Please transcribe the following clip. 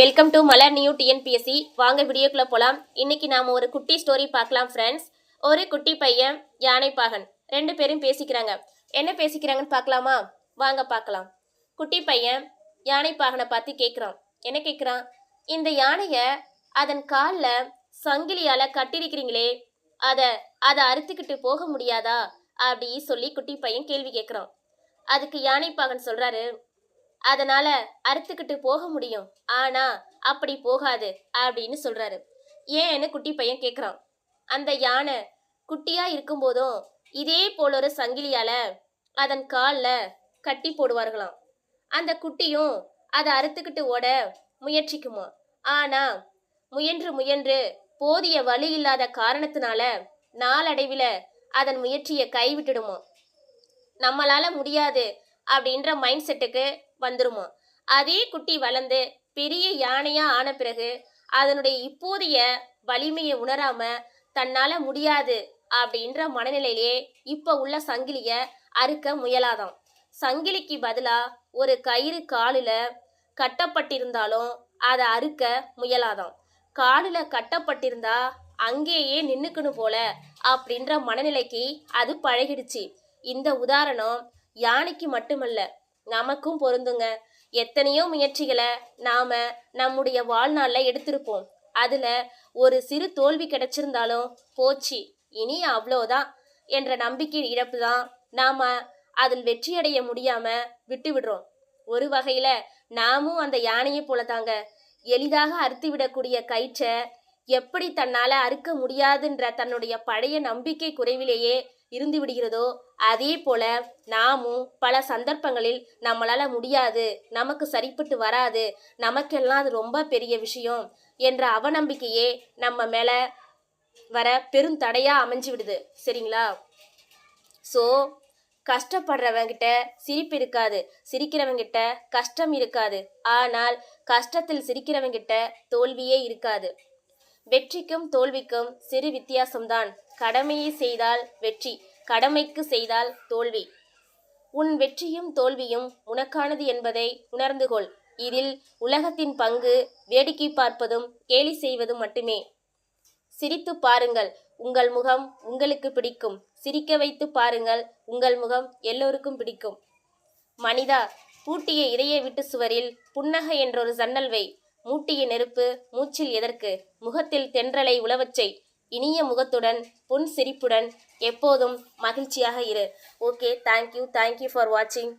Welcome to Malar new TNPSC வாங்க வீடியோக்குள்ள போகலாம் இன்னைக்கு நாம ஒரு குட்டி ஸ்டோரி பார்க்கலாம் ஃப்ரெண்ட்ஸ் ஒரு குட்டி பையன் யானை பாகன். ரெண்டு பேரும் பேசிக்கிறாங்க. என்ன பேசிக்கிறாங்கன்னு பார்க்கலாமா? வாங்க பார்க்கலாம். குட்டி பையன் யானை பாகனை பார்த்து கேட்குறான் என்ன கேட்குறான் இந்த யானையை அதன் காலில் சங்கிலியால் கட்டியிருக்கிறீங்களே அதை அதை அறுத்துக்கிட்டு போக முடியாதா? அப்படி சொல்லி குட்டி பையன் கேள்வி கேட்குறான் அதுக்கு யானை பாகன் சொல்கிறாரு அதனால அறுத்துக்கிட்டு போக முடியும். ஆனா அப்படி போகாது அப்படின்னு சொல்றாரு. ஏன்னு குட்டி பையன் கேக்குறான். அந்த யானை குட்டியா இருக்கும்போதும் இதே போல ஒரு சங்கிலியால அதன் காலில் கட்டி போடுவார்களாம். அந்த குட்டியும் அதை அறுத்துக்கிட்டு ஓட முயற்சிக்குமா? ஆனா முயன்று முயன்று போதிய வலி இல்லாத காரணத்தினால நாளடைவில் அதன் முயற்சியை கைவிட்டுடுமா? நம்மளால முடியாது அப்படின்ற மைண்ட் செட்டுக்கு வந்துருமா? அதே குட்டி வளர்ந்து பெரிய யானையா ஆன பிறகு அதனுடைய இப்போதைய வலிமையை உணராம தன்னால முடியாது அப்படின்ற மனநிலையிலே இப்ப உள்ள சங்கிலிய அறுக்க முயலாதாம். சங்கிலிக்கு பதிலா ஒரு கயிறு காலில் கட்டப்பட்டிருந்தாலும் அதை அறுக்க முயலாதாம். காலில் கட்டப்பட்டிருந்தா அங்கேயே நின்னுக்கணும் போல அப்படின்ற மனநிலைக்கு அது பழகிடுச்சு. இந்த உதாரணம் யானைக்கு மட்டுமல்ல நமக்கும் பொருந்துங்க. எத்தனையோ முயற்சிகளை நாம நம்முடைய வாழ்நாள்ல எடுத்திருப்போம். அதுல ஒரு சிறு தோல்வி கிடைச்சிருந்தாலும் போச்சு இனி அவ்வளோதான் என்ற நம்பிக்கை இழப்பு தான் நாம அதில் வெற்றியடைய முடியாம விட்டு விடுறோம். ஒரு வகையில நாமும் அந்த யானையை போல தாங்க எளிதாக அறுத்து விடக்கூடிய கயிற்றை எப்படி தன்னால அறுக்க முடியாதுன்ற தன்னுடைய பழைய நம்பிக்கை குறைவிலேயே இருந்து விடுகிறதோ அதே போல நாமும் பல சந்தர்ப்பங்களில் நம்மளால முடியாது நமக்கு சரிப்பட்டு வராது நமக்கெல்லாம் அது ரொம்ப பெரிய விஷயம் என்ற அவநம்பிக்கையே நம்ம மேல வர பெருந்தடையா அமைஞ்சு விடுது. சரிங்களா? ஸோ கஷ்டப்படுறவங்கிட்ட சிரிப்பு இருக்காது. சிரிக்கிறவங்கிட்ட கஷ்டம் இருக்காது. ஆனால் கஷ்டத்தில் சிரிக்கிறவங்கிட்ட தோல்வியே இருக்காது. வெற்றிக்கும் தோல்விக்கும் சிறு வித்தியாசம்தான். கடமையை செய்தால் வெற்றி கடமைக்கு செய்தால் தோல்வி. உன் வெற்றியும் தோல்வியும் உனக்கானது என்பதை உணர்ந்து கொள். இதில் உலகத்தின் பங்கு வேடிக்கை பார்ப்பதும் கேலி செய்வதும் மட்டுமே. சிரித்து பாருங்கள் உங்கள் முகம் உங்களுக்கு பிடிக்கும். சிரிக்க வைத்து பாருங்கள் உங்கள் முகம் எல்லோருக்கும் பிடிக்கும். மனிதா பூட்டிய இதய விட்டு சுவரில் புன்னகை என்றொரு ஜன்னல் வை. மூட்டிய நெருப்பு மூச்சில் எதற்கு? முகத்தில் தென்றலை உழவச்சை இனிய முகத்துடன் புன் சிரிப்புடன் எப்போதும் மகிழ்ச்சியாக இரு. ஓகே தேங்க்யூ தேங்க்யூ ஃபார் வாட்சிங்